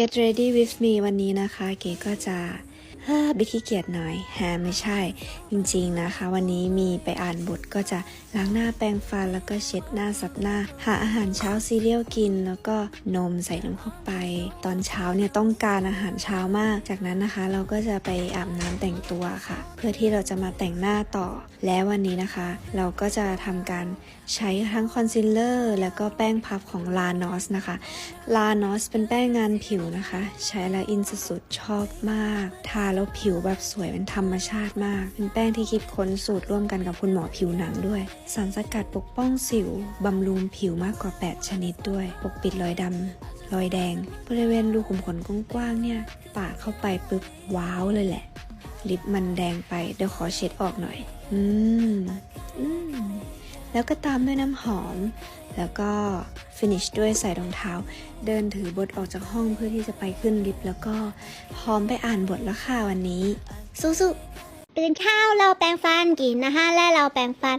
Get ready with me วันนี้นะคะ เก๋ก็จะ เฮ้อบิขี้เกียจหน่อยแฮมไม่ใช่ จริงๆนะคะ วันนี้มีไปอ่านบทก็จะล้างหน้าแปรงฟันแล้วก็เช็ดหน้าซับหน้า หาอาหารเช้าซีเรียลกิน แล้วก็นมใส่น้ำเข้าไป ตอนเช้าเนี่ยต้องการอาหารเช้ามาก จากนั้นนะคะ เราก็จะไปอาบน้ำแต่งตัวค่ะ เพื่อที่เราจะมาแต่งหน้าต่อ และวันนี้นะคะ เราก็จะทำการใช้ทั้งคอนซีลเลอร์แล้วก็แป้งพับของ l a n o s นะคะลานอสเป็นแป้งงานผิวนะคะ ใช้แล้วอินสุดๆชอบมากทาแล้วผิวแบบสวยเป็นธรรมชาติมาก เป็นแป้งที่คิดค้นสูตรร่วมกันกับคุณหมอผิวหนังด้วย สารสกัดปกป้องสิวบำรุงผิวมากกว่า 8 ชนิดด้วย ปกปิดรอยดำรอยแดง บริเวณรูขุมขนกว้างๆเนี่ยปาเข้าไปปุ๊บว้าวเลยแหละ ลิปมันแดงไปเดี๋ยวขอเช็ดออกหน่อย อืมอืมแล้วก็ตามด้วยน้ำหอม แล้วก็ finish ด้วยใส่รองเท้า เดินถือบทออกจากห้องเพื่อที่จะไปขึ้นลิฟต์แล้วก็พร้อมไปอ่านบทแล้วค่ะวันนี้ สู้ตื่นเช้าเราแปรงฟันกินนะคะและเราแปรงฟัน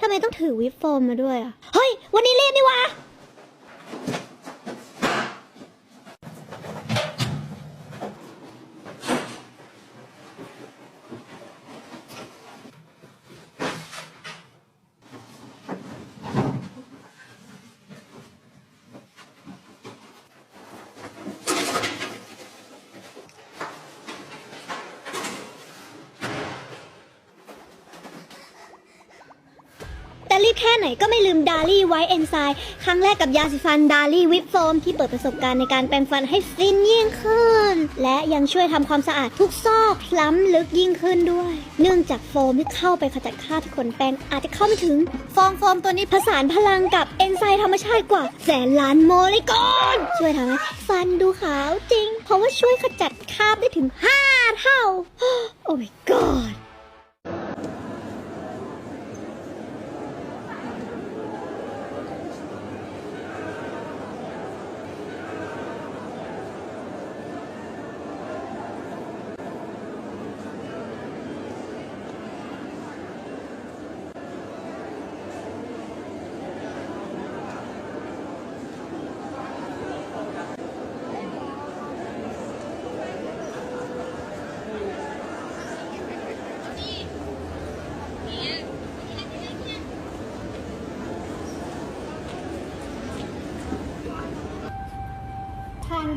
ทำไมต้องถือวิปโฟมมาด้วยอะ เฮ้ย วันนี้รีบนี่วะ แค่ไหนก็ไม่ลืมดาลี่ไวท์เอนไซม์ครั้งแรกกับยาสีฟันดาลี่วิปโฟมที่เปิดประสบการณ์ในการแปรงฟันให้ฟินยิ่งขึ้น และยังช่วยทำความสะอาดทุกซอกล้ำลึกยิ่งขึ้นด้วย เนื่องจากโฟมที่เข้าไปขจัดคราบที่ขนแปรงอาจจะเข้าไม่ถึง ฟองโฟมตัวนี้ผสานพลังกับเอนไซม์ธรรมชาติกว่าแสนล้านโมเลกุลช่วยทำให้ฟันดูขาวจริง เพราะว่าช่วยขจัดคราบได้ถึง 5 เท่า โอ้ my god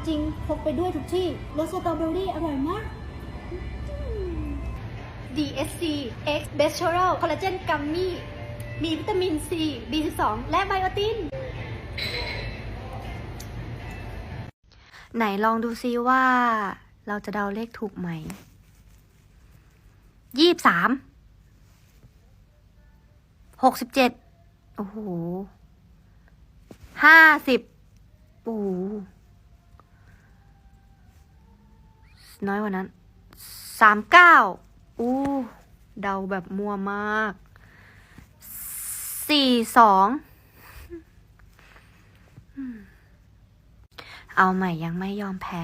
จริงพกไปด้วยทุกที่รสสตรอเบอรี่อร่อยมาก DSC X b e s t o r a l Collagen Gummy มีวิตามิน C B12 และไบโอติน ไหนลองดูซิว่า เราจะเดาเลขถูกไหม ยี่สาม หกสิบเจ็ด โอ้โห ห้าสิบโอ้โห น้อยกว่านั้นสามเก้าอู้เดาแบบมัวมากสี่สองเอาใหม่ยังไม่ยอมแพ้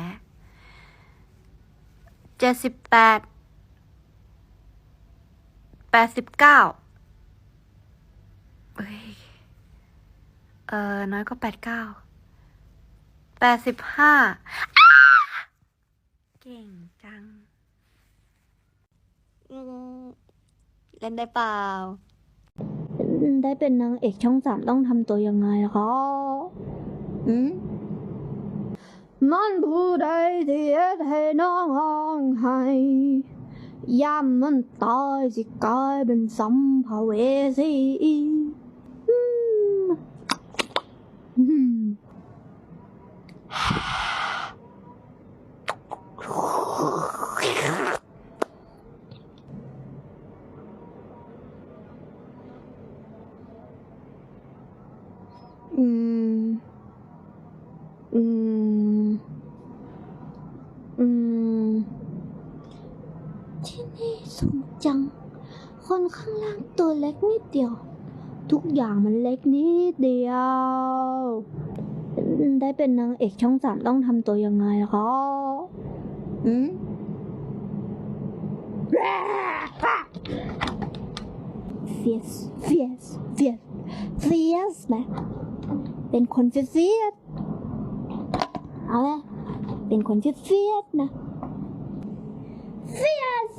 เจ็ดสิบแปดแปดสิบเก้าเอ้ย เออน้อยก็แปดเก้าแปดสิบห้า ก่งจัง เล่นได้เปล่า ได้เป็นนางเอกช่องสามต้องทำตัวยังไงคะอืมมันผู้ใดที่เอ็ดให้น้องห้องให้ยามมันตายสิกลายเป็นสัมภเวสีอืมอืม อืม อืม อืม ที่นี่สูงจัง คนข้างล่างตัวเล็กนิดเดียว ทุกอย่างมันเล็กนิดเดียว ได้เป็นนางเอกช่องสามต้องทำตัวยังไงล่ะคะอืม fierce fierce fierce fierce นะเป็นคนเฟียสเอาไงเป็นคนเฟียสนะ เฟียส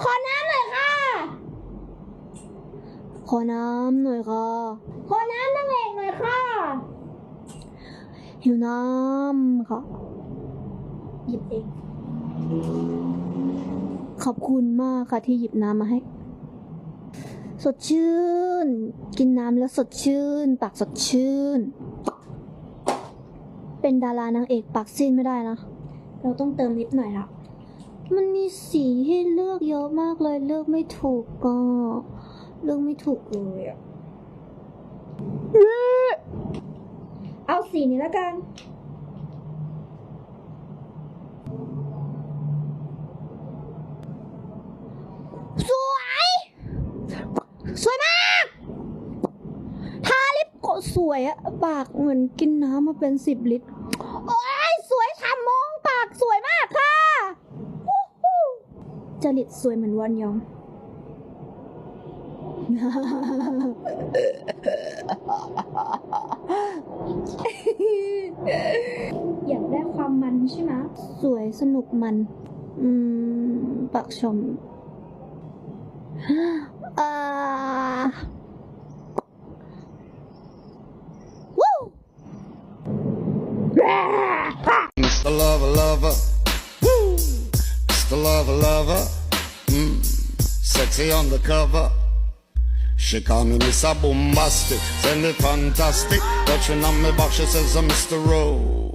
ขอน้ำหน่อยค่ะ ขอน้ำหน่อยค่ะ ขอน้ำนางเอกหน่อยค่ะหิวน้ำค่ะหยิบเองขอบคุณมากค่ะที่หยิบน้ำมาให้ สดชื่น กินน้ำแล้วสดชื่น ปากสดชื่น เป็นดารานางเอกปากซีนไม่ได้นะ เราต้องเติมนิดหน่อยละ มันมีสีให้เลือกเยอะมากเลยเลือกไม่ถูกก็ เลือกไม่ถูกเลยอะเอาสีนี้แล้วกันสวย สวยมากทาลิปก็สวยอะปากเหมือนกินน้ำมาเป็นสิบลิตร โอ้ยสวยทำมองปากสวยมากค่ะวู้ฮู้ จริตสวยเหมือนวันยอง อยากได้ความมันใช่ไหมสวยสนุกมัน อืม ปักชมอ่าวู้ Mr. Lover Lover. Lover Lover. Mm. Sexy on the cover. She call me Mr. Bombastic, send me fantastic. Touching on me back, she says I'm Mr. Rowe.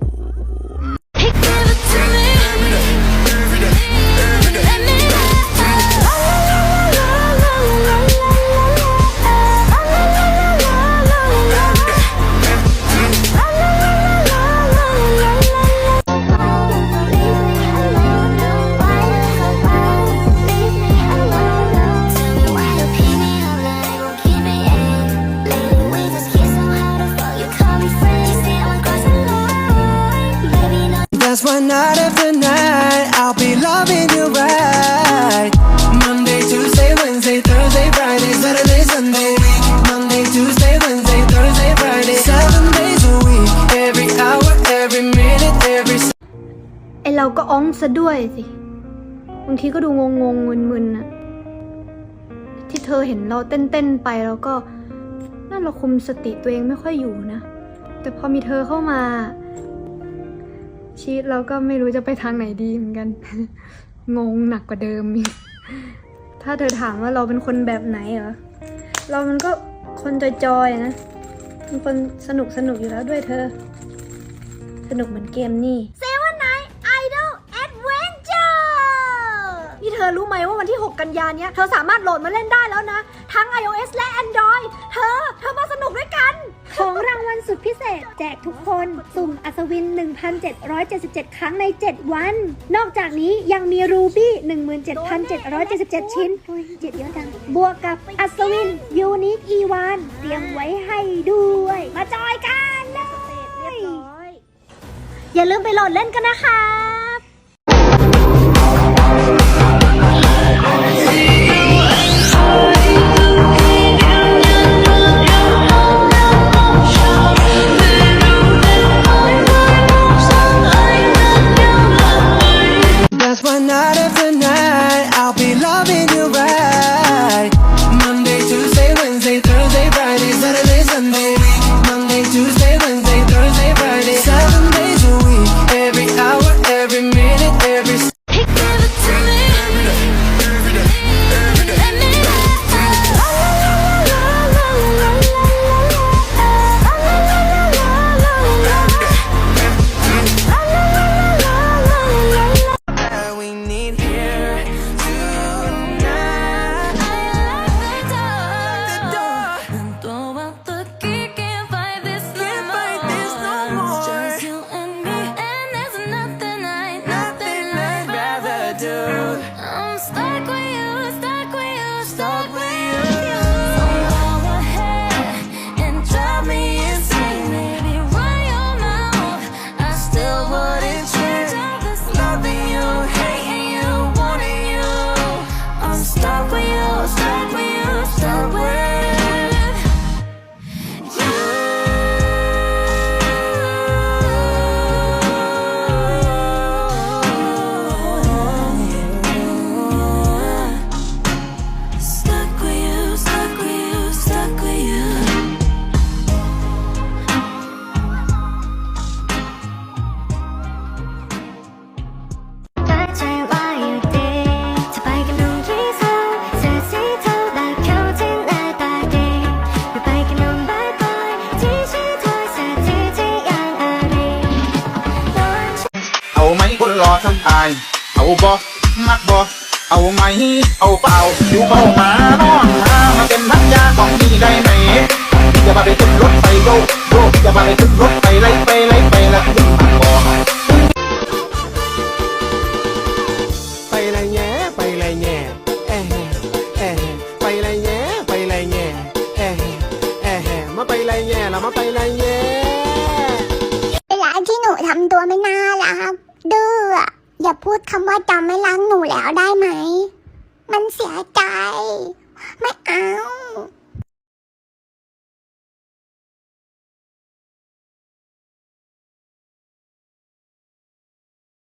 Night after night I'll be loving you right. Monday, Tuesday, Wednesday, Thursday, Friday, Saturday, Sunday. Monday, Tuesday, Wednesday, Thursday, Friday. Seven days a week. Every hour, every minute, every ไอเราก็อ้องซะด้วยสิบางทีก็ดูงงงมึนๆน่ะที่เธอเห็นเราเต้นๆไปแล้วก็นั่นเราคุมสติตัวเองไม่ค่อยอยู่นะ แต่พอมีเธอเข้ามา ชีวิตเราก็ไม่รู้จะไปทางไหนดีเหมือนกัน งงหนักกว่าเดิมอีกถ้าเธอถามว่าเราเป็นคนแบบไหนเหรอ เรามันก็คนจอยๆนะเป็นคนสนุกสนุกอยู่แล้วด้วยเธอ สนุกเหมือนเกมนี่ Seven Night Idol Adventure นี่เธ อรู้ไหมว่าวันที่ 6 กันยาเนี้ยเธอสามารถโหลดมาเล่นได้แล้วนะ ทั้ง iOS และ Android เธอ เธอมาสนุกด้วยกัน ของรางวัลสุดพิเศษ แจกทุกคน สุ่มอัศวิน 1,777 ครั้งใน 7 วัน นอกจากนี้ยังมีรูบี้ 17,777 ชิ้นโอ้ยเจ็ดเยอะจัง บวกกับอัศวินยูนิคอีวานเตรียมไว้ให้ด้วย มาจอยกันเลยอย่าลืมไปโหลดเล่นกันนะครั บ That's why night after night เอาบ่มักบ่เอาไหมเอาเปล่าอยู่เข้ามาน้องมามาเป็นพันยาของพี่ได้ไหมอย่ามาไปขึ้นรถไฟโยกโยกอย่ามาไปขึ้นรถไฟไล่ไปไล่ไปแล้วขึ้นมาบ่ไปเลยแง่ไปเลยแง่แอะแห่แอะแห่ไปเลยแง่ไปเลยแง่แอะแห่แอะแห่มาไปเลยแง่เรามาไปเลยแง่เวลาที่หนูทำตัวไม่น่ารักดื้อ อย่าพูดคำว่าจอมไม่ล้างหนูแล้วได้ไหม มันเสียใจ ไม่เอา